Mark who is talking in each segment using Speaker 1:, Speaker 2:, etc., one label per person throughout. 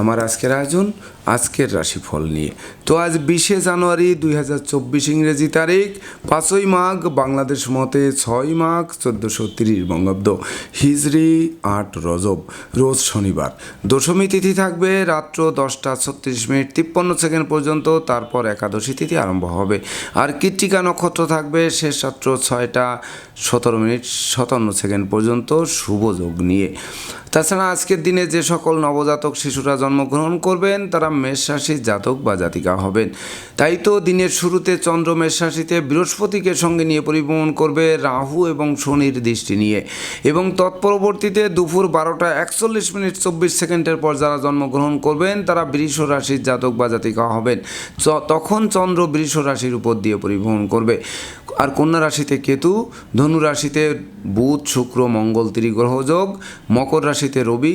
Speaker 1: আমার আজকের আয়োজন, আজকের রাশিফল নিয়ে। তো আজ বিশে জানুয়ারি দুই হাজার চব্বিশ ইংরেজি তারিখ, পাঁচই মাঘ, বাংলাদেশ মতে ছয় মাঘ, চোদ্দোশো তিরিশ বঙ্গাব্দ। হিজরি আট রজব, রোজ শনিবার। দশমী তিথি থাকবে রাত্র দশটা ছত্রিশ মিনিট, তিপ্পান্ন সেকেন্ড পর্যন্ত, তারপর একাদশী তিথি আরম্ভ হবে। আর কৃত্তিকা নক্ষত্র থাকবে শেষ রাত্র ছয়টা সতেরো মিনিট, সাতান্ন সেকেন্ড পর্যন্ত, শুভ যোগ নিয়ে। তাছাড়া আজকের দিনে যে সকল নবজাতক শিশুরা জন্মগ্রহণ করবেন, তারা মেষ রাশির জাতক বা জাতিকা হবেন। তাই তো দিনের শুরুতে চন্দ্র মেষ রাশিতে বৃহস্পতিকে সঙ্গে নিয়ে পরিভ্রমণ করবে রাহু এবং শনির দৃষ্টি নিয়ে। এবং তৎপরবর্তীতে দুপুর বারোটা একচল্লিশ মিনিট চব্বিশ সেকেন্ডের পর যারা জন্মগ্রহণ করবেন, তারা বৃষ রাশির জাতক বা জাতিকা হবেন। তখন চন্দ্র বৃষ রাশির উপর দিয়ে পরিভ্রমণ করবে। আর কন্যা রাশিতে কেতু, ধনু রাশিতে বুধ, শুক্র, মঙ্গল ত্রিগ্রহযোগ মকর রাশিতে রবি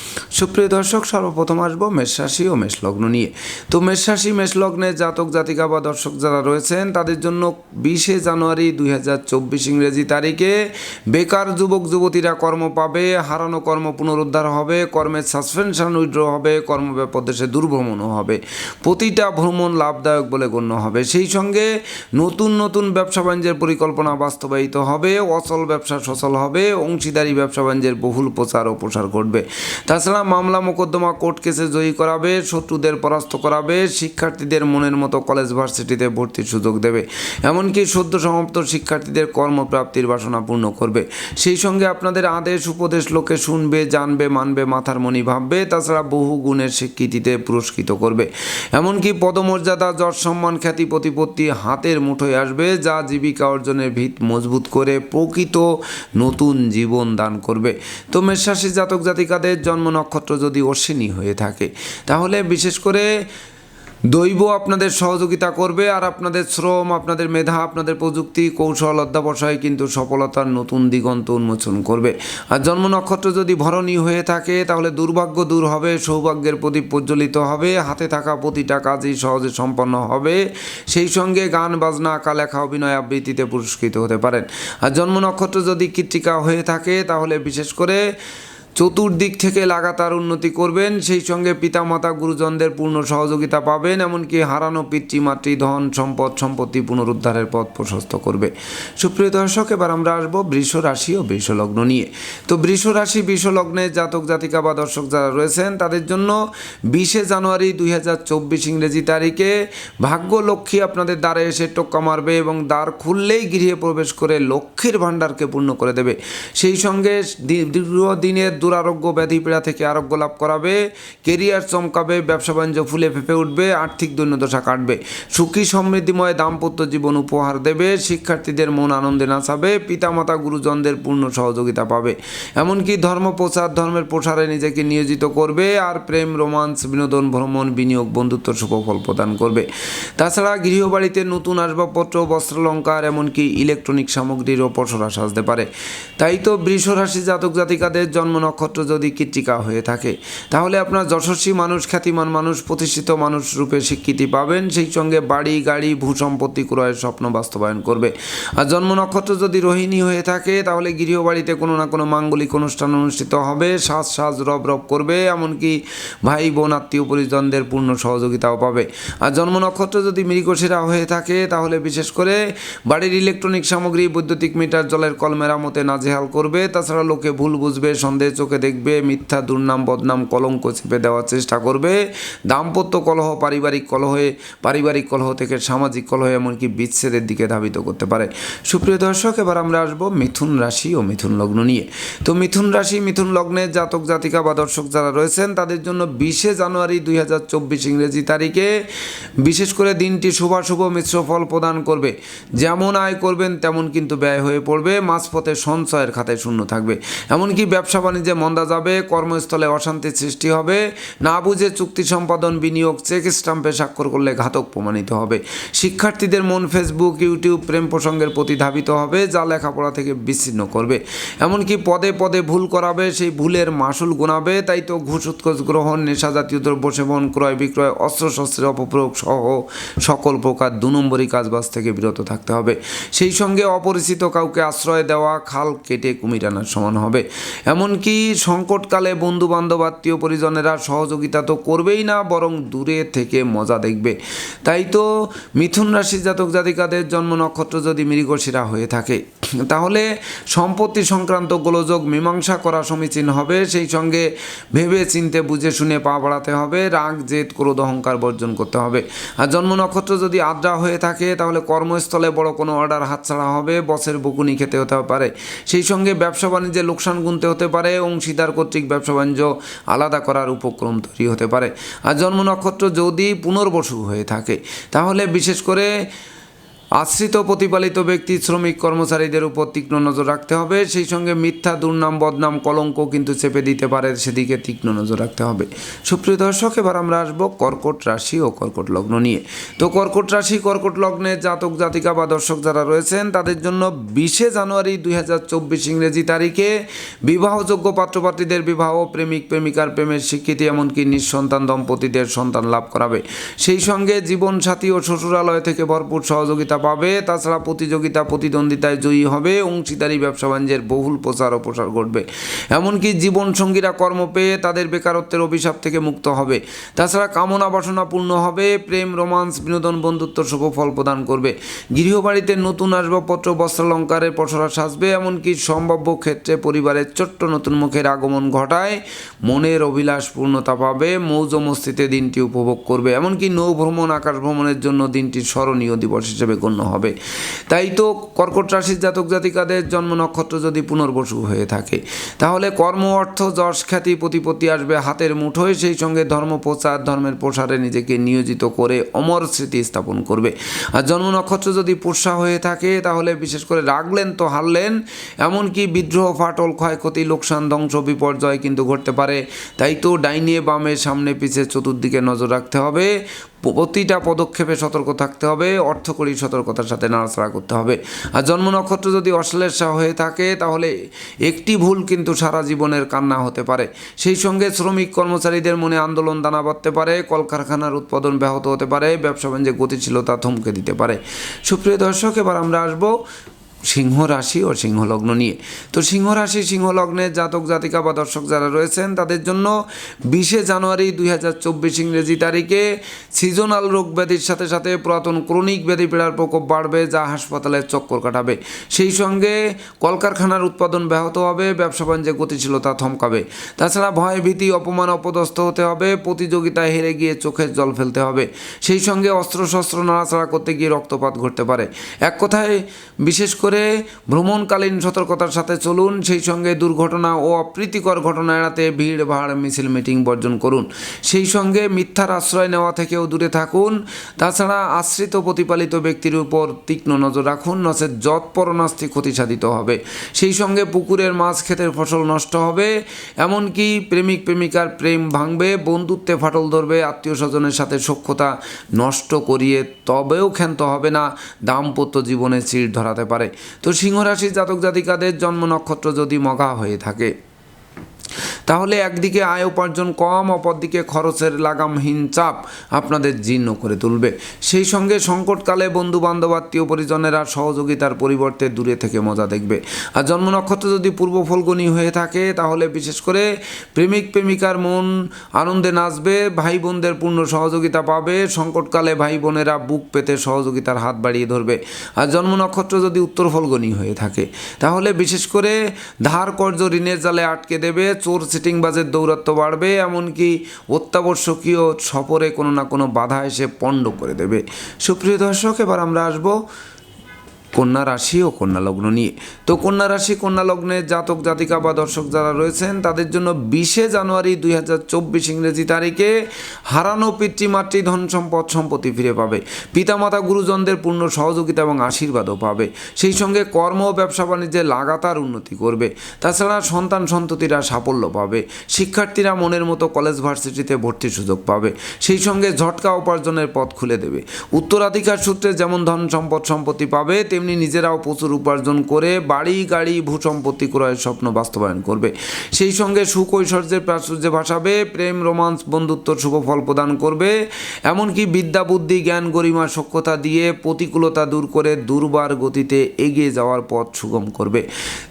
Speaker 1: সুপ্রিয় দর্শক, সর্বপ্রথম আসব মেষ রাশি ও মেষ লগ্ন নিয়ে। তো মেষ রাশি, মেষ লগ্নের জাতক, জাতিকা বা দর্শক যারা রয়েছেন, তাদের জন্য বিশে জানুয়ারি দুই হাজার চব্বিশ ইংরেজি তারিখে বেকার যুবক, যুবতীরা কর্ম পাবে, হারানো কর্ম পুনরুদ্ধার হবে, কর্মের সাসপেনশন উইড্র হবে কর্মব্যাপদেশে দুর্ভ্রমণও হবে। প্রতিটা ভ্রমণ লাভদায়ক বলে গণ্য হবে। সেই সঙ্গে নতুন নতুন ব্যবসা বাণিজ্যের পরিকল্পনা বাস্তবায়িত হবে, অচল ব্যবসা সচল হবে, অংশীদারি ব্যবসা বাণিজ্যের বহুল প্রচার ও প্রসার ঘটবে। তাছাড়া মামলা মোকদ্দমা কোর্ট কেসে জয়ী করাবে, শত্রুদের পরাস্ত করাবে, শিক্ষার্থীদের মনের মতো কলেজ ভার্সিটিতে ভর্তির সুযোগ দেবে। এমনকি সদ্য সমাপ্ত শিক্ষার্থীদের কর্মপ্রাপ্তির বাসনা পূর্ণ করবে। সেই সঙ্গে আপনাদের আদেশ, উপদেশ লোকে শুনবে, জানবে, মানবে, মাথার মনি ভাববে, তাছাড়া বহু গুণের স্বীকৃতিতে পুরস্কৃত করবে। এমনকি পদমর্যাদা, যশ সম্মান, খ্যাতি, প্রতিপত্তি হাতের মুঠোয় আসবে, যা জীবিকা অর্জনের ভিত মজবুত করে প্রকৃত নতুন জীবন দান করবে। তো মেষরাশি জাতক জাতিকাদের জন্ম নক্ষত্র যদি অশ্বিনী হয়ে থাকে, তাহলে বিশেষ করে দৈব আপনাদের সহযোগিতা করবে আর আপনাদের শ্রম, আপনাদের মেধা, আপনাদের প্রযুক্তি, কৌশল, অধ্যাবসায় কিন্তু সফলতার নতুন দিগন্ত উন্মোচন করবে। আর জন্ম নক্ষত্র যদি ভরণী হয়ে থাকে, তাহলে দুর্ভাগ্য দূর হবে, সৌভাগ্যের প্রদীপ প্রজ্বলিত হবে, হাতে থাকা প্রতিটা কাজই সহজে সম্পন্ন হবে। সেই সঙ্গে গান, বাজনা আঁকা লেখা অভিনয় আবৃত্তিতে পুরস্কৃত হতে পারেন। আর জন্ম নক্ষত্র যদি কৃত্তিকা হয়ে থাকে, তাহলে বিশেষ করে চতুর্দিক থেকে লাগাতার উন্নতি করবেন, সেই সঙ্গে পিতামাতা গুরুজনদের পূর্ণ সহযোগিতা পাবেন, এমনকি হারানো পিতৃমাতৃ ধন, সম্পদ, সম্পত্তি পুনরুদ্ধারের পথ প্রশস্ত করবে। সুপ্রিয় দর্শক, এবার আমরা আসব বৃষ রাশি ও বৃষ লগ্ন নিয়ে। তো বৃষ রাশি, বৃষ লগ্নের জাতক, জাতিকা বা দর্শক যারা রয়েছেন, তাদের জন্য বিশে জানুয়ারি দুই হাজার চব্বিশ ইংরেজি তারিখে ভাগ্য লক্ষ্মী আপনাদের দ্বারে এসে টোক্কা মারবে এবং দ্বার খুললেই গৃহে প্রবেশ করে লক্ষ্মীর ভাণ্ডারকে পূর্ণ করে দেবে। সেই সঙ্গে দীর্ঘদিনের দুরারোগ্য ব্যাধি পীড়া থেকে আরোগ্য লাভ করাবে, কেরিয়ার চমকাবে, ব্যবসা বাণিজ্য ফুলে ফেপে উঠবে, আর্থিক দৈন্যদশা কাটবে। সুখী সমৃদ্ধিময় দাম্পত্য জীবন উপহার দেবে, শিক্ষার্থীদের মন আনন্দে নাচাবে, পিতামাতা গুরুজনদের পূর্ণ সহযোগিতা পাবে। এমনকি ধর্ম প্রচার, ধর্মের প্রসারে নিজেকে নিয়োজিত করবে আর প্রেম, রোমান্স, বিনোদন, ভ্রমণ, বিনিয়োগ বন্ধুত্ব শুভফল প্রদান করবে। তাছাড়া গৃহবাড়িতে নতুন আসবাবপত্র, বস্ত্রালঙ্কার, এমনকি ইলেকট্রনিক সামগ্রীরও পসরা সাজতে পারে। তাই তো বৃষ রাশি জাতক জাতিকাদের জন্ম নক্ষত্র যদি কৃত্তিকা হয়ে থাকে, তাহলে আপনার যশস্বী মানুষ, খ্যাতিমান মানুষ, প্রতিষ্ঠিত মানুষ রূপে স্বীকৃতি পাবেন। সেই সঙ্গে বাড়ি, গাড়ি, ভূসম্পত্তি ক্রয়ের স্বপ্ন বাস্তবায়ন করবে। আর জন্ম নক্ষত্র যদি রোহিণী হয়ে থাকে, তাহলে গৃহবাড়িতে কোনো না কোনো মাঙ্গলিক অনুষ্ঠান অনুষ্ঠিত হবে। সাজ সাজ রব রব করবে, এমনকি ভাই, বোন, আত্মীয় পরিজনদের পূর্ণ সহযোগিতাও পাবে। আর জন্ম নক্ষত্র যদি মৃগশিরা হয়ে থাকে, তাহলে বিশেষ করে বাড়ির ইলেকট্রনিক সামগ্রী, বৈদ্যুতিক মিটার, জলের কল মেরামতে নাজেহাল করবে। তাছাড়া লোকে ভুল বুঝবে, সন্দেহ চোখে দেখবে, মিথ্যা, দুর্নাম, বদনাম, কলঙ্ক চেপে দেওয়ার চেষ্টা করবে। দাম্পত্য কলহ, পারিবারিক কলহে পারিবারিক কলহ থেকে সামাজিক কলহ এমনকি বিচ্ছেদের দিকে ধাবিত করতে পারে। সুপ্রিয় দর্শক, এবার আমরা আসব মিথুন রাশি ও মিথুন লগ্ন নিয়ে। তো মিথুন রাশি, মিথুন লগ্নের জাতক, জাতিকা বা দর্শক যারা রয়েছেন, তাদের জন্য বিশে জানুয়ারি দুই হাজার চব্বিশ ইংরেজি তারিখে বিশেষ করে দিনটি শুভাশুভ মিশ্র ফল প্রদান করবে। যেমন আয় করবেন, তেমন কিন্তু ব্যয় হয়ে পড়বে। মাঝপথে সঞ্চয়ের খাতায় শূন্য থাকবে। এমনকি ব্যবসা বাণিজ্যে মন্দা যাবে, কর্মস্থলে অশান্তির সৃষ্টি হবে, না বুঝে চুক্তি সম্পাদন, বিনিয়োগ, চেক স্টাম্পে স্বাক্ষর করলে ঘাতক প্রমাণিত হবে। শিক্ষার্থীদের মন ফেসবুক ইউটিউব প্রেম প্রসঙ্গের প্রতি ধাবিত হবে, যা লেখাপড়া থেকে বিচ্ছিন্ন করবে। এমনকি পদে পদে ভুল করাবে, সেই ভুলের মাসুল গোনাবে, তাই তো ঘুষ, উৎকোচ, গ্রহণ নেশা জাতীয় দ্রব্য সেবন, ক্রয় বিক্রয় অস্ত্রশস্ত্রের অপপ্রয়োগ সহ সকল প্রকার দু নম্বরই কাজবাজ থেকে বিরত থাকতে হবে। সেই সঙ্গে অপরিচিত কাউকে আশ্রয় দেওয়া, খাল কেটে কুমির আনার সমান হবে। এমনকি সংকটকালে বন্ধু বান্ধব আত্মীয় পরিজনেরা সহযোগিতা তো করবেই না, বরং দূরে থেকে মজা দেখবে। তাই তো মিথুন রাশি জাতক জাতিকাদের জন্ম নক্ষত্র যদি মৃগশিরা হয়ে থাকে, তাহলে সম্পত্তি সংক্রান্ত গোলযোগ মীমাংসা করা সমীচীন হবে। সেই সঙ্গে ভেবে চিনতে বুঝে শুনে পা বাড়াতে হবে, রাগ, জেদ, ক্রোধ, অহংকার বর্জন করতে হবে। আর জন্ম নক্ষত্র যদি আদ্রা হয়ে থাকে, তাহলে কর্মস্থলে বড় কোনো অর্ডার হাতছাড়া হবে, বসের বকুনি খেতে হতে পারে। সেই সঙ্গে ব্যবসা বাণিজ্যে লোকসান গুনতে হতে পারে অংশীদার কর্তৃক ব্যবসা বাণিজ্য আলাদা করার উপক্রম তৈরি হতে পারে। আর জন্ম নক্ষত্র যদি পুনর্বসু হয়ে থাকে, তাহলে বিশেষ করে আশ্রিত প্রতিপালিত ব্যক্তি, শ্রমিক, কর্মচারীদের উপর তীক্ষ্ণ নজর রাখতে হবে। সেই সঙ্গে মিথ্যা, দুর্নাম, বদনাম, কলঙ্ক কিন্তু চেপে দিতে পারে, সেদিকে তীক্ষ্ণ নজর রাখতে হবে। সুপ্রিয় দর্শক, এবার আমরা আসব কর্কট রাশি ও কর্কট লগ্ন নিয়ে। তো কর্কট রাশি, কর্কট লগ্নের জাতক, জাতিকা বা দর্শক যারা রয়েছেন, তাদের জন্য বিশে জানুয়ারি দুই হাজার চব্বিশ ইংরেজি তারিখে বিবাহযোগ্য পাত্রপাত্রীদের বিবাহ, প্রেমিক, প্রেমিকার প্রেমের স্বীকৃতি, এমনকি নিঃসন্তান দম্পতিদের সন্তান লাভ করাবে। সেই সঙ্গে জীবনসাথী ও শ্বশুরালয় থেকে ভরপুর সহযোগিতা পাবে। তাছাড়া প্রতিযোগিতা, প্রতিদ্বন্দ্বিতায় জয়ী হবে। অংশীদারি, ব্যবসা বাণিজ্যের বহুল প্রচার ও প্রসার ঘটবে। এমনকি জীবনসঙ্গীরা কর্ম পেয়ে তাদের বেকারত্বের অভিশাপ থেকে মুক্ত হবে। তাছাড়া কামনা বাসনা পূর্ণ হবে। প্রেম, রোমান্স, বিনোদন বন্ধুত্ব শুভ ফল প্রদান করবে। গৃহবাড়িতে নতুন আসবাবপত্র, বস্ত্রালঙ্কারের পসরা সাজবে। এমনকি সম্ভাব্য ক্ষেত্রে পরিবারের ছোট্ট নতুন মুখের আগমন ঘটায়। মনের অভিলাষ পূর্ণতা পাবে। মৌজ মস্তিতে দিনটি উপভোগ করবে। এমনকি নৌ ভ্রমণ আকাশ ভ্রমণের জন্য দিনটি স্মরণীয় দিবস হিসেবে গণ্য হবে। তাই তো কর্কট রাশির জাতক জাতিকাদের জন্ম নক্ষত্র যদি পুনর্বসু হয়ে থাকে, তাহলে কর্ম অর্থ যশ খ্যাতি প্রতিপত্তি আসবে হাতের মুঠোয়, সেই সঙ্গে ধর্ম প্রচার, ধর্মের প্রসারে নিজেকে নিয়োজিত করে অমর স্মৃতি স্থাপন করবে। আর জন্ম নক্ষত্র যদি পোষা হয়ে থাকে, তাহলে বিশেষ করে রাগলেন তো হারলেন, এমনকি বিদ্রোহ, ফাটল, ক্ষয়ক্ষতি, লোকসান, ধ্বংস, বিপর্যয় কিন্তু ঘটতে পারে। তাই তো ডাইনে বামে সামনে পিছে চতুর্দিকে নজর রাখতে হবে। প্রতিটা পদক্ষেপে সতর্ক থাকতে হবে অর্থকরী সতর্কতার সাথে নাড়াচাড়া করতে হবে। আর জন্ম নক্ষত্র যদি অশ্লেষা হয়ে থাকে, তাহলে একটি ভুল কিন্তু সারা জীবনের কান্না হতে পারে। সেই সঙ্গে শ্রমিক কর্মচারীদের মনে আন্দোলন দানা বাঁধতে পারে, কলকারখানার উৎপাদন ব্যাহত হতে পারে, ব্যবসা বাণিজ্যে গতিশীলতা থমকে দিতে পারে। সুপ্রিয় দর্শক, এবার আমরা আসব সিংহ রাশি ও সিংহ লগ্ন নিয়ে। তো সিংহ রাশি সিংহ লগ্নের জাতক, জাতিকা বা দর্শক যারা রয়েছেন, তাদের জন্য বিশে জানুয়ারি দুই হাজার চব্বিশ ইংরেজি তারিখে সিজনাল রোগ ব্যাধির সাথে সাথে পুরাতন ক্রনিক ব্যাধি পীড়ার প্রকোপ বাড়বে যা হাসপাতালের চক্কর কাটাবে। সেই সঙ্গে কলকারখানার উৎপাদন ব্যাহত হবে, ব্যবসা বাণিজ্যে গতিশীলতা থমকাবে। তাছাড়া ভয়, ভীতি, অপমান, অপদস্থ হতে হবে, প্রতিযোগিতায় হেরে গিয়ে চোখের জল ফেলতে হবে। সেই সঙ্গে অস্ত্রশস্ত্র নাড়াচাড়া করতে গিয়ে রক্তপাত ঘটতে পারে। এক কথায়, বিশেষ করে ভ্রমণকালীন সতর্কতার সাথে চলুন, সেই সঙ্গে দুর্ঘটনা ও অপ্রীতিকর ঘটনা এড়াতে ভিড় ভাড় মিছিল মিটিং বর্জন করুন। সেই সঙ্গে মিথ্যার আশ্রয় নেওয়া থেকেও দূরে থাকুন। তাছাড়া আশ্রিত প্রতিপালিত ব্যক্তির উপর তীক্ষ্ণ নজর রাখুন নচেত যৎ পরনাস্তি ক্ষতি সাধিত হবে। সেই সঙ্গে পুকুরের মাছ ক্ষেতের ফসল নষ্ট হবে, এমনকি প্রেমিক প্রেমিকার প্রেম ভাঙবে, বন্ধুত্বে ফাটল ধরবে, আত্মীয় স্বজনের সাথে সক্ষতা নষ্ট করিয়ে তবেও ক্ষান্ত হবে না, দাম্পত্য জীবনে চিড় ধরাতে পারে। তো সিংহরাশির জাতক জাতিকাদের জন্ম নক্ষত্র যদি মগা হয়ে থাকে। তাহলে একদিকে আয় উপার্জন কম, অপরদিকে খরচের লাগামহীন চাপ আপনাদের জীর্ণ করে তুলবে। সেই সঙ্গে সংকটকালে বন্ধু বান্ধব আত্মীয় পরিজনেরা সহযোগিতার পরিবর্তে দূরে থেকে মজা দেখবে। আর জন্ম নক্ষত্র যদি পূর্ব ফলগুনি হয়ে থাকে, তাহলে বিশেষ করে প্রেমিক, প্রেমিকার মন আনন্দে নাচবে ভাই বোনদের পূর্ণ সহযোগিতা পাবে, সংকটকালে ভাই বোনেরা বুক পেতে সহযোগিতার হাত বাড়িয়ে ধরবে। আর জন্ম নক্ষত্র যদি উত্তর ফলগুনি হয়ে থাকে, তাহলে বিশেষ করে ধার কর্য ঋণের জালে আটকে দেবে চোর সিটিংবাজের দৌরাত্ম বাড়বে, এমনকি অত্যাবশ্যকীয় সফরে কোনো না কোনো বাধা এসে পণ্ড করে দেবে। সুপ্রিয় দর্শক, এবার আমরা আসব কন্যা রাশি ও কন্যা লগ্ন নিয়ে। তো কন্যা রাশি, কন্যা লগ্নের জাতক, জাতিকা বা দর্শক যারা রয়েছেন, তাদের জন্য বিশে জানুয়ারি দুই হাজার চব্বিশ ইংরেজি তারিখে হারানো পিতৃমাতৃ ধন সম্পদ, সম্পত্তি ফিরে পাবে। পিতামাতা, গুরুজনদের পূর্ণ সহযোগিতা এবং আশীর্বাদও পাবে। সেই সঙ্গে কর্ম ও ব্যবসা বাণিজ্যে লাগাতার উন্নতি করবে। তাছাড়া সন্তান সন্ততিরা সাফল্য পাবে। শিক্ষার্থীরা মনের মতো কলেজ ভার্সিটিতে ভর্তির সুযোগ পাবে। সেই সঙ্গে ঝটকা উপার্জনের পথ খুলে দেবে। উত্তরাধিকার সূত্রে যেমন ধন সম্পদ, সম্পত্তি পাবে, তেমনি নিজেরাও প্রচুর উপার্জন করে বাড়ি, গাড়ি ভূ সম্পত্তি ক্রয়ের স্বপ্ন বাস্তবায়ন করবে। সেই সঙ্গে সুকৈশর্যের প্রাচুর্যে ভাসাবে, প্রেম, রোমান্স বন্ধুত্ব শুভ ফল প্রদান করবে। এমনকি বিদ্যা, বুদ্ধি, জ্ঞান, গরিমা সক্ষতা দিয়ে প্রতিকূলতা দূর করে দুর্বার গতিতে এগিয়ে যাওয়ার পথ সুগম করবে।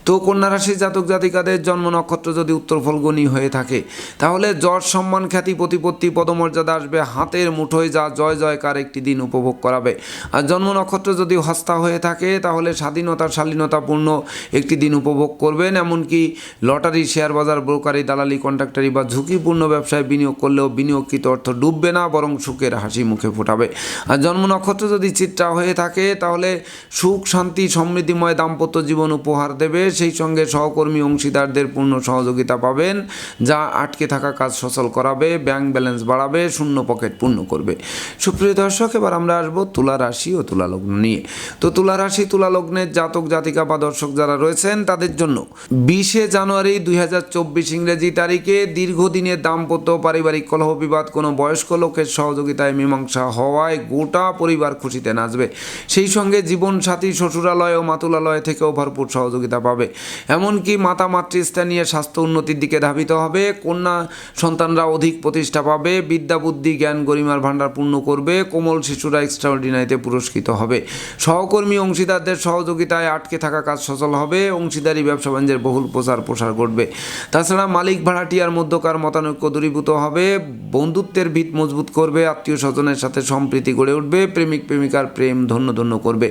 Speaker 1: তো কন্যা রাশি জাতক জাতিকাদের জন্ম নক্ষত্র যদি উত্তর ফলগুনি হয়ে থাকে, তাহলে যশ, সম্মান, খ্যাতি, প্রতিপত্তি, পদমর্যাদা আসবে হাতের মুঠোয় যা জয়, জয়কার একটি দিন উপভোগ করাবে। আর জন্ম নক্ষত্র যদি হস্তা হয়ে থাকে তাহলে স্বাধীনতা শালীনতাপূর্ণ একটি দিন উপভোগ করবেন। এমনকি লটারি, শেয়ার বাজার ব্রোকারি দালালি, কন্ট্রাক্টারি বা ঝুঁকিপূর্ণ ব্যবসায় বিনিয়োগ করলেও বিনিয়োগকৃত অর্থ ডুববে না, বরং সুখের হাসি মুখে ফোটাবে। আর জন্ম নক্ষত্র যদি চিত্রা হয়ে থাকে, তাহলে সুখ, শান্তি, সমৃদ্ধিময় দাম্পত্য জীবন উপহার দেবে। সেই সঙ্গে সহকর্মী, অংশীদারদের পূর্ণ সহযোগিতা পাবেন, যা আটকে থাকা কাজ সচল করাবে, ব্যাংক ব্যালেন্স বাড়াবে, শূন্য পকেট পূর্ণ করবে। সুপ্রিয় দর্শক, এবার আমরা আসব তুলা রাশি ও তুলা লগ্ন নিয়ে। তো তুলা রাশি তুলা লগ্নের জাতক, জাতিকা বা দর্শক যারা রয়েছেন তাদের জন্য বিশে জানুয়ারি দুই হাজার চব্বিশ ইংরেজি তারিখে দীর্ঘদিনের দাম্পত্য পারিবারিক কলহ বিবাদ, কোনো বয়স্ক লোকের সহযোগিতায় মীমাংসা হওয়ায় গোটা পরিবার খুশিতে নাচবে। সেই সঙ্গে জীবনসাথী, শ্বশুরালয় ও মাতুলালয় থেকেও ভরপুর সহযোগিতা পাবে। এমনকি মাতা, মাতৃস্থানীয় স্বাস্থ্য উন্নতির দিকে ধাবিত হবে। কন্যা সন্তানরা অধিক প্রতিষ্ঠা পাবে। বিদ্যা, বুদ্ধি, জ্ঞান, গরিমার ভাণ্ডার পূর্ণ করবে। কোমল শিশুরা এক্সট্রাঅর্ডিনারিতে পুরস্কৃত হবে। সহকর্মী অংশীদারদের সহযোগিতায় আটকে থাকা কাজ সচল হবে। অংশীদারি, ব্যবসা বাণিজ্যের বহুল প্রচার প্রসার ঘটবে। তাছাড়া মালিক ভাড়াটিয়ার মধ্যকার মতানৈক্য দূরীভূত হবে। বন্ধুত্বের ভিত মজবুত করবে, আত্মীয় স্বজনের সাথে সম্প্রীতি গড়ে উঠবে, প্রেমিক প্রেমিকার প্রেম ধন্য ধন্য করবে।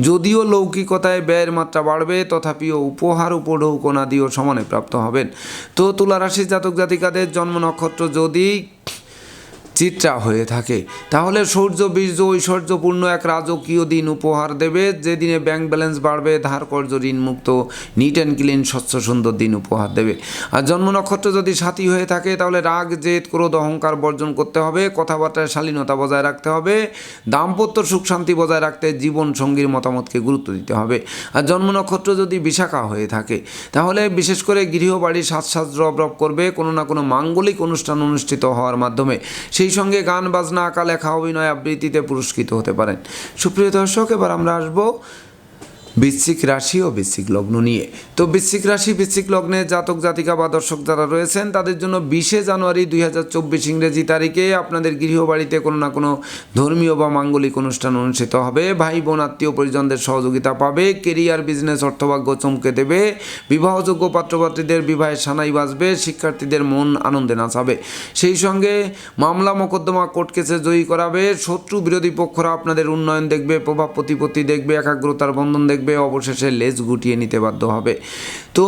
Speaker 1: যদিও লৌকিকতায় ব্যয়ের মাত্রা বাড়বে, তথাপিও উপহার, উপঢৌকনা দিয়েও সমানে প্রাপ্ত হবেন। তো তুলা রাশির জাতক জাতিকাদের জন্ম নক্ষত্র যদি চিত্রা হয়ে থাকে। তাহলে সূর্য, বীর্য, ঐশ্বর্যপূর্ণ এক রাজকীয় দিন উপহার দেবে। যে দিনে ব্যাংক ব্যালেন্স বাড়বে ধার কর্য ঋণ মুক্ত নিট অ্যান্ড ক্লিন স্বচ্ছ, সুন্দর দিন উপহার দেবে। আর জন্ম নক্ষত্র যদি সাথী হয়ে থাকে, তাহলে রাগ, জেদ, ক্রোধ, অহংকার বর্জন করতে হবে। কথাবার্তায় শালীনতা বজায় রাখতে হবে। দাম্পত্য সুখ শান্তি বজায় রাখতে জীবন সঙ্গীর মতামতকে গুরুত্ব দিতে হবে। আর জন্ম নক্ষত্র যদি বিশাখা হয়ে থাকে, তাহলে বিশেষ করে গৃহবাড়ি সাজ সাজ রব রব করবে। কোনো না কোনো মাঙ্গলিক অনুষ্ঠান অনুষ্ঠিত হওয়ার মাধ্যমে। সেই সঙ্গে গান, বাজনা, আঁকা, লেখা, অভিনয় আবৃত্তিতে পুরস্কৃত হতে পারেন। সুপ্রিয় দর্শক, এবার আমরা আসব বৃশ্চিক রাশি ও বৃশ্চিক লগ্ন নিয়ে। তো বৃশ্চিক রাশি, বৃশ্চিক লগ্নে জাতক, জাতিকা বা দর্শক যারা রয়েছেন, তাদের জন্য বিশে জানুয়ারি দুই হাজার চব্বিশ ইংরেজি তারিখে আপনাদের গৃহবাড়িতে কোনো না কোনো ধর্মীয় বা মাঙ্গলিক অনুষ্ঠান অনুষ্ঠিত হবে। ভাই বোন, আত্মীয় পরিজনদের সহযোগিতা পাবে, কেরিয়ার, বিজনেস, অর্থভাগ্য চমকে দেবে, বিবাহযোগ্য পাত্রপাত্রীদের বিবাহে সানাই বাজবে, শিক্ষার্থীদের মন আনন্দে নাচাবে। সেই সঙ্গে মামলা, মোকদ্দমা, কোর্ট কেসে জয়ী করাবে, শত্রু বিরোধী পক্ষরা আপনাদের উন্নয়ন দেখবে, প্রভাব প্রতিপত্তি দেখবে, একাগ্রতার বন্ধন দেখবে অবশেষে লেজ গুটিয়ে নিতে বাধ্য হবে। তো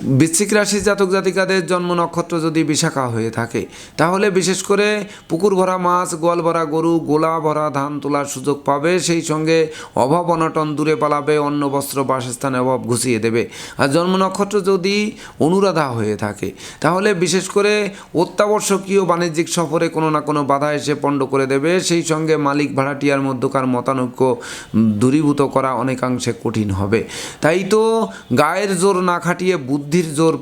Speaker 1: বৃশ্চিক রাশি জাতক জাতিকাদের জন্ম নক্ষত্র যদি বিশাখা হয়ে থাকে, তাহলে বিশেষ করে পুকুর ভরা মাছ, গোয়াল ভরা গরু, গোলা ভরা ধান তোলার সুযোগ পাবে, সেই সঙ্গে অভাব অনটন দূরে পালাবে, অন্ন, বস্ত্র, বাসস্থানে অভাব ঘুষিয়ে দেবে। আর জন্ম নক্ষত্র যদি অনুরাধা হয়ে থাকে, তাহলে বিশেষ করে অত্যাবশ্যকীয় বাণিজ্যিক সফরে কোনো না কোনো বাধা এসে পণ্ড করে দেবে। সেই সঙ্গে মালিক ভাড়াটিয়ার মধ্যকার মতানৈক্য দূরীভূত করা অনেকাংশে কঠিন হবে। তাই তো গায়ের জোর না খাটিয়ে বুদ্ধি বুদ্ধির জোর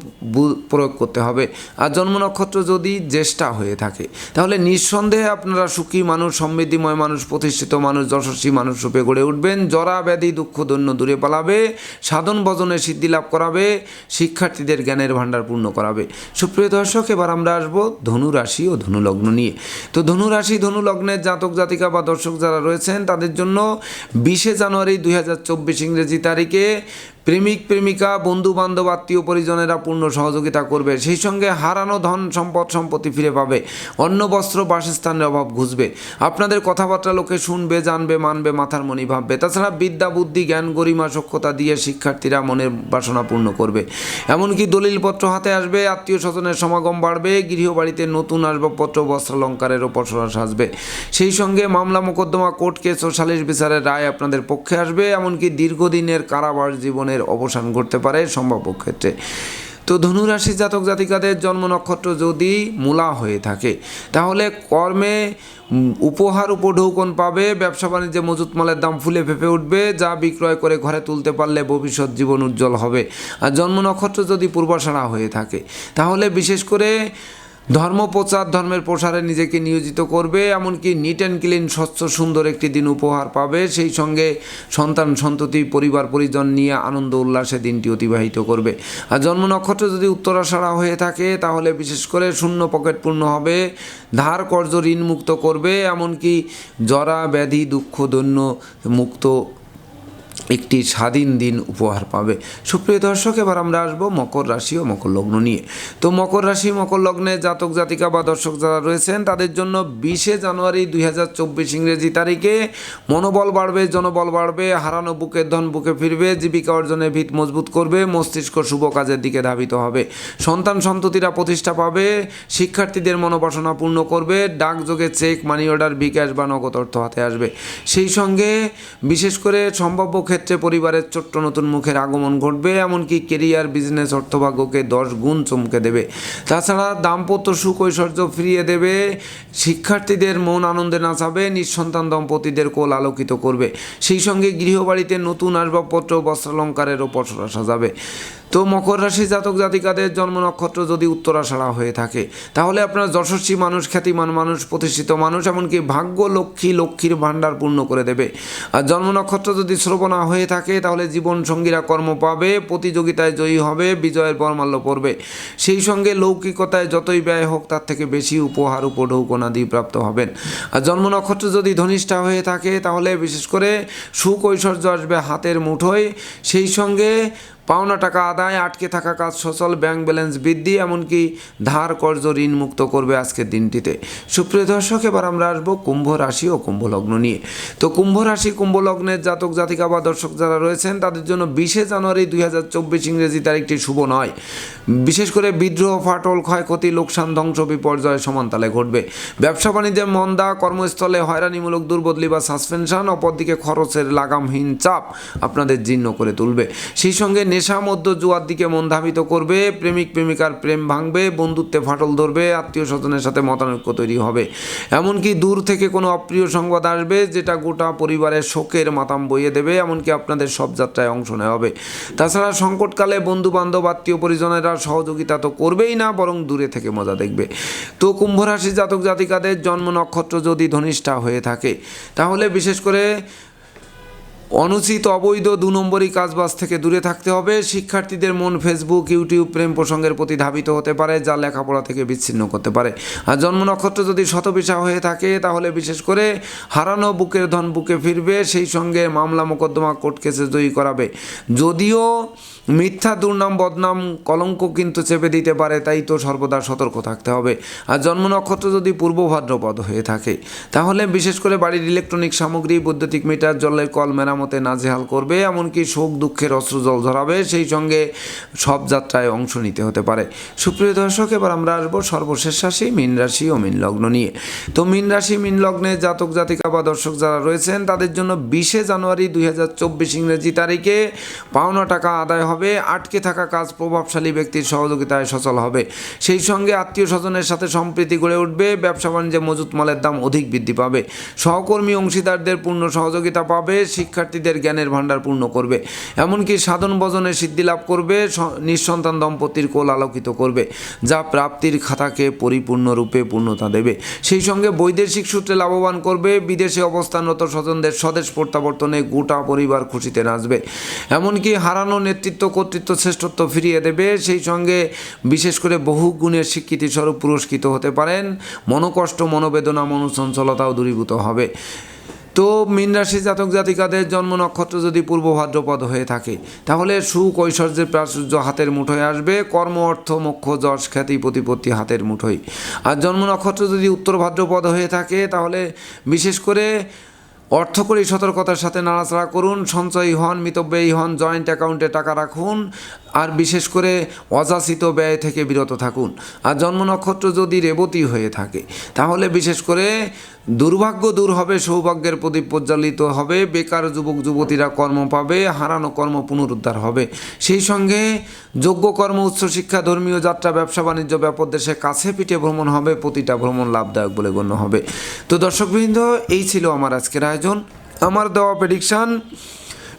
Speaker 1: প্রয়োগ করতে হবে। আর জন্ম নক্ষত্র যদি জ্যেষ্ঠা হয়ে থাকে, তাহলে নিঃসন্দেহে আপনারা সুখী মানুষ, সমৃদ্ধিময় মানুষ, প্রতিষ্ঠিত মানুষ, যশস্বী মানুষ রূপে গড়ে উঠবেন। জরা ব্যাধি দুঃখ দৈন্য দূরে পালাবে, সাধন ভজনে সিদ্ধি লাভ করাবে, শিক্ষার্থীদের জ্ঞানের ভাণ্ডার পূর্ণ করাবে। সুপ্রিয় দর্শক, এবার আমরা আসব ধনু রাশি ও ধনুলগ্ন নিয়ে। তো ধনু রাশি ধনু লগ্নের জাতক, জাতিকা বা দর্শক যারা রয়েছেন, তাদের জন্য বিশে জানুয়ারি দুই হাজার চব্বিশ ইংরেজি তারিখে প্রেমিক, প্রেমিকা বন্ধু বান্ধব আত্মীয় পরিজনেরা পূর্ণ সহযোগিতা করবে। সেই সঙ্গে হারানো ধন সম্পদ সম্পত্তি ফিরে পাবে। অন্ন, বস্ত্র, বাসস্থানের অভাব ঘুষবে। আপনাদের কথাবার্তা লোকে শুনবে, জানবে, মানবে, মাথার মনি ভাববে। তাছাড়া বিদ্যা, বুদ্ধি, জ্ঞান, গরিমা, সক্ষতা দিয়ে শিক্ষার্থীরা মনের বাসনা পূর্ণ করবে। এমনকি দলিলপত্র হাতে আসবে, আত্মীয় স্বজনের সমাগম বাড়বে, গৃহবাড়িতে নতুন আসবাবপত্র, বস্ত্রালঙ্কারের ওপর সরাস আসবে সেই সঙ্গে মামলা, মোকদ্দমা, কোর্ট কেস ও সালিশ বিচারের রায় আপনাদের পক্ষে আসবে। এমনকি দীর্ঘদিনের কারাবাস জীবনের অবসান ঘটতে পারে সম্ভাব্য ক্ষেত্রে। তো ধনুরাশি জাতক জাতিকাদের জন্ম নক্ষত্র যদি মূলা হয়ে থাকে, তাহলে কর্মে উপহার উপঢৌকন পাবে, ব্যবসা বাণিজ্যে মজুত মালের দাম ফুলে ফেপে উঠবে, যা বিক্রয় করে ঘরে তুলতে পারলে ভবিষ্যৎ জীবন উজ্জ্বল হবে। আর জন্ম নক্ষত্র যদি পূর্বাশারা হয়ে থাকে, তাহলে বিশেষ করে ধর্ম প্রচার ধর্মের প্রসারে নিজেকে নিয়োজিত করবে, এমনকি নিট অ্যান্ড ক্লিন স্বচ্ছ, সুন্দর একটি দিন উপহার পাবে। সেই সঙ্গে সন্তান, সন্ততি, পরিবার, পরিজন নিয়ে আনন্দ, উল্লাসে দিনটি অতিবাহিত করবে। আর জন্ম নক্ষত্র যদি উত্তরাষাঢ়া হয়ে থাকে, তাহলে বিশেষ করে শূন্য পকেট পূর্ণ হবে, ধার কর্য ঋণ মুক্ত করবে, এমনকি জরা, ব্যাধি, দুঃখ, দৈন্য মুক্ত একটি স্বাধীন দিন উপহার পাবে। সুপ্রিয় দর্শক, এবার আমরা আসব মকর রাশি ও মকর লগ্ন নিয়ে। তো মকর রাশি, মকর লগ্নে জাতক, জাতিকা বা দর্শক যারা রয়েছেন, তাদের জন্য বিশে জানুয়ারি দুই হাজার চব্বিশ ইংরেজি তারিখে মনোবল বাড়বে, জনবল বাড়বে, হারানো বুকের ধন বুকে ফিরবে, জীবিকা অর্জনের ভিত মজবুত করবে, মস্তিষ্ক শুভ কাজের দিকে ধাবিত হবে। সন্তান সন্ততিরা প্রতিষ্ঠা পাবে, শিক্ষার্থীদের মনোবাসনা পূর্ণ করবে, ডাকযোগে চেক মানি অর্ডার বিকাশ বা নগদ অর্থ হাতে আসবে। সেই সঙ্গে বিশেষ করে সম্ভাব্য ক্ষেত্রে পরিবারের ছোট্ট নতুন মুখের আগমন ঘটবে, এমনকি কেরিয়ার, বিজনেস, অর্থভাগ্যকে দশ গুণ চমকে দেবে। তাছাড়া দাম্পত্য সুখ ঐশ্বর্য ফিরিয়ে দেবে, শিক্ষার্থীদের মন আনন্দে নাচাবে, নিঃসন্তান দম্পতিদের কোল আলোকিত করবে। সেই সঙ্গে গৃহবাড়িতে নতুন আসবাবপত্র বস্ত্রালঙ্কারেরও ওপর সাজাবে তো মকর রাশি জাতক জাতিকাদের জন্ম নক্ষত্র যদি উত্তরাষাঢ়া হয়ে থাকে, তাহলে আপনার যশস্বী মানুষ, খ্যাতিমান মানুষ, প্রতিষ্ঠিত মানুষ, এমনকি ভাগ্য লক্ষ্মী লক্ষ্মীর ভাণ্ডার পূর্ণ করে দেবে। আর জন্ম নক্ষত্র যদি শ্রবণা হয়ে থাকে, তাহলে জীবন সঙ্গীরা কর্ম পাবে, প্রতিযোগিতায় জয়ী হবে, বিজয়ের বর্মাল্য পড়বে। সেই সঙ্গে লৌকিকতায় যতই ব্যয় হোক, তার থেকে বেশি উপহার উপঢৌকনাদি প্রাপ্ত হবেন। আর জন্ম নক্ষত্র যদি ধনিষ্ঠা হয়ে থাকে, তাহলে বিশেষ করে সুখ ঐশ্বর্য আসবে হাতের মুঠোয়। সেই সঙ্গে পাওনা টাকা আদায় আটকে থাকা কাজ সচল, ব্যাংক ব্যালেন্স বৃদ্ধি, এমনকি ধার কর্জ ঋণ মুক্ত করবে আজকের দিনটিতে। সুপ্রিয় দর্শক, এবার আমরা আসব কুম্ভ রাশি ও কুম্ভ লগ্ন নিয়ে। তো কুম্ভ রাশি, কুম্ভ লগ্নের জাতক, জাতিকা বা দর্শক যারা রয়েছেন, তাদের জন্য বিশে জানুয়ারি দুই হাজার চব্বিশ ইংরেজি তারিখটি শুভ নয়। বিশেষ করে বিদ্রোহ, ফাটল, ক্ষয়ক্ষতি, লোকসান, ধ্বংস, বিপর্যয় সমানতালে ঘটবে। ব্যবসা বাণিজ্যের মন্দা, কর্মস্থলে হয়রানিমূলক দুর্বদলি বা সাসপেনশন, অপরদিকে খরচের লাগামহীন চাপ আপনাদের জীর্ণ করে তুলবে। সেই সঙ্গে নেশা মধ্য জুয়ার দিকে মন ধাবিত করবে, প্রেমিক প্রেমিকার প্রেম ভাঙবে, বন্ধুত্বে ফাটল ধরবে, আত্মীয় স্বজনের সাথে মতানৈক্য তৈরি হবে। এমনকি দূর থেকে কোনো অপ্রিয় সংবাদ আসবে যেটা গোটা পরিবারের শোকের মাতাম বইয়ে দেবে, এমনকি আপনাদের সব যাত্রায় অংশ নেওয়া হবে। তাছাড়া সংকটকালে বন্ধু বান্ধব আত্মীয় পরিজনেরা সহযোগিতা তো করবেই না, বরং দূরে থেকে মজা দেখবে। তো কুম্ভ রাশি জাতক জাতিকাদের জন্ম নক্ষত্র যদি ধনিষ্ঠা হয়ে থাকে, তাহলে বিশেষ করে অনুচিত অবৈধ দু নম্বরই কাজবাজ থেকে দূরে থাকতে হবে। শিক্ষার্থীদের মন ফেসবুক, ইউটিউব প্রেম প্রসঙ্গের প্রতি ধাবিত হতে পারে, যা লেখাপড়া থেকে বিচ্ছিন্ন করতে পারে। আর জন্ম নক্ষত্র যদি শতবিশা হয়ে থাকে, তাহলে বিশেষ করে হারানো বুকের ধন বুকে ফিরবে, সেই সঙ্গে মামলা মোকদ্দমা কোর্ট কেসে জয়ী করাবে। যদিও মিথ্যা দুর্নাম, বদনাম, কলঙ্ক কিন্তু চেপে দিতে পারে, তাই তো সর্বদা সতর্ক থাকতে হবে। আর জন্ম নক্ষত্র যদি পূর্ব ভাদ্রপদ হয়ে থাকে, তাহলে বিশেষ করে বাড়ির ইলেকট্রনিক সামগ্রী, বৈদ্যুতিক মিটার, জলের কল, মেরামতে নাজেহাল করবে, এমনকি শোক দুঃখের অস্ত্র জল ধরাবে সেই সঙ্গে সব যাত্রায় অংশ নিতে হতে পারে। সুপ্রিয় দর্শক, এবার আমরা আসব সর্বশেষ রাশি, মীন রাশি ও মীন লগ্ন নিয়ে। তো মীন রাশি, মীন লগ্নে জাতক, জাতিকা বা দর্শক যারা রয়েছেন, তাদের জন্য বিশে জানুয়ারি দুই হাজার চব্বিশ ইংরেজি তারিখে পাওনা টাকা আদায় হবে, আটকে থাকা কাজ প্রভাবশালী ব্যক্তির সহযোগিতায় সচল হবে। সেই সঙ্গে আত্মীয় স্বজনের সাথে সম্প্রীতি গড়ে উঠবে, ব্যবসা বাণিজ্যে মজুত মালের দাম অধিক বৃদ্ধি পাবে। সহকর্মী অংশীদারদের পূর্ণ সহযোগিতা পাবে, শিক্ষার্থী শিক্ষার্থীদের জ্ঞানের ভাণ্ডার পূর্ণ করবে। এমনকি সাধন ভজনে সিদ্ধি লাভ করবে নিঃসন্তান দম্পতির কোল আলোকিত করবে, যা প্রাপ্তির খাতাকে পরিপূর্ণরূপে পূর্ণতা দেবে। সেই সঙ্গে বৈদেশিক সূত্রে লাভবান করবে, বিদেশে অবস্থানরত স্বজনদের স্বদেশ প্রত্যাবর্তনে গোটা পরিবার খুশিতে নাচবে। এমনকি হারানো নেতৃত্ব, কর্তৃত্ব শ্রেষ্ঠত্ব ফিরিয়ে দেবে, সেই সঙ্গে বিশেষ করে বহু গুণের স্বীকৃতি স্বরূপ পুরস্কৃত হতে পারেন। মনোকষ্ট, মনোবেদনা মনোচঞ্চলতাও দূরীভূত হবে। তো মীন রাশি জাতক জাতিকাদের জন্ম নক্ষত্র যদি পূর্ব ভাদ্রপদ হয়ে থাকে, তাহলে সুখ ঐশ্বর্যের প্রাচুর্য হাতের মুঠোয় আসবে, কর্ম, অর্থ, মোক্ষ, যশ, খ্যাতি, প্রতিপত্তি হাতের মুঠোয়। আর জন্ম নক্ষত্র যদি উত্তর ভাদ্রপদ হয়ে থাকে, তাহলে বিশেষ করে অর্থ করে সতর্কতার সাথে নাড়াচাড়া করুন, সঞ্চয়ী হন, মিতব্যয়ী হন জয়েন্ট অ্যাকাউন্টে টাকা রাখুন আর বিশেষ করে অযাচিত ব্যয় থেকে বিরত থাকুন। আর জন্ম নক্ষত্র যদি রেবতী হয়ে থাকে, তাহলে বিশেষ করে দুর্ভাগ্য দূর হবে, সৌভাগ্যের প্রদীপ প্রজ্বলিত হবে, বেকার যুবক যুবতীরা কর্ম পাবে, হারানো কর্ম পুনরুদ্ধার হবে। সেই সঙ্গে যোগ্য কর্ম উচ্চশিক্ষা ধর্মীয় যাত্রা, ব্যবসা, বাণিজ্য, ব্যাপক দেশে কাছে পিঠে ভ্রমণ হবে, প্রতিটা ভ্রমণ লাভদায়ক বলে গণ্য হবে। তো দর্শকবৃন্দ, এই ছিল আমার আজকের আয়োজন। আমার দেওয়া প্রেডিকশান